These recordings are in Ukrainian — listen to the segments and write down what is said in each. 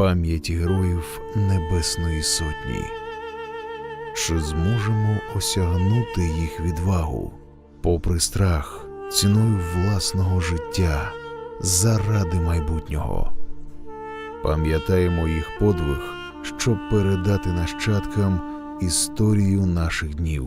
пам'ять героїв Небесної Сотні. Чи зможемо осягнути їх відвагу, попри страх, ціною власного життя, заради майбутнього? Пам'ятаємо їх подвиг, щоб передати нащадкам історію наших днів.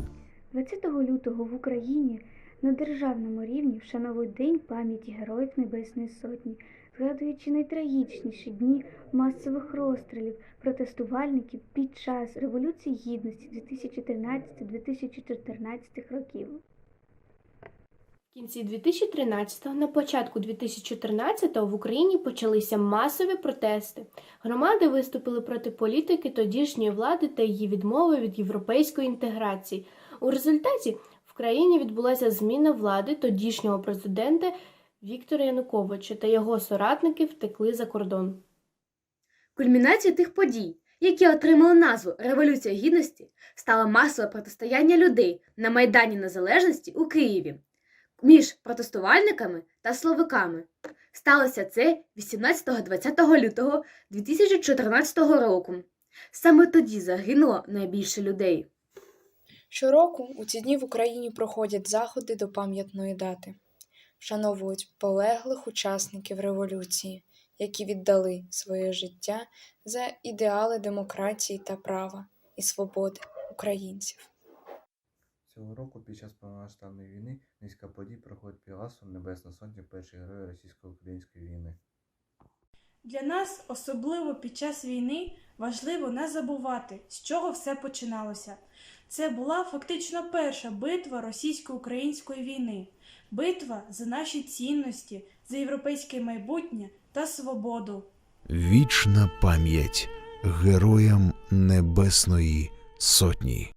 20 лютого в Україні на державному рівні вшановують День пам'яті Героїв Небесної Сотні, згадуючи найтрагічніші дні масових розстрілів протестувальників під час Революції Гідності 2013-2014 років. В кінці 2013-го, на початку 2014-го в Україні почалися масові протести. Громади виступили проти політики тодішньої влади та її відмови від європейської інтеграції. У результаті в країні відбулася зміна влади тодішнього президента Віктора Януковича та його соратники втекли за кордон. Кульмінацією тих подій, які отримали назву Революція Гідності, стало масове протистояння людей на Майдані Незалежності у Києві між протестувальниками та словиками. Сталося це 18-20 лютого 2014 року. Саме тоді загинуло найбільше людей. Щороку у ці дні в Україні проходять заходи до пам'ятної дати, вшановують полеглих учасників революції, які віддали своє життя за ідеали демократії та права і свободи українців. Цього року під час повномасштабної війни низка подій проходить під гаслом Небесна Сотня перші герої російсько-української війни. Для нас, особливо під час війни, важливо не забувати, з чого все починалося. Це була фактично перша битва російсько-української війни, битва за наші цінності, за європейське майбутнє та свободу. Вічна пам'ять героям Небесної Сотні.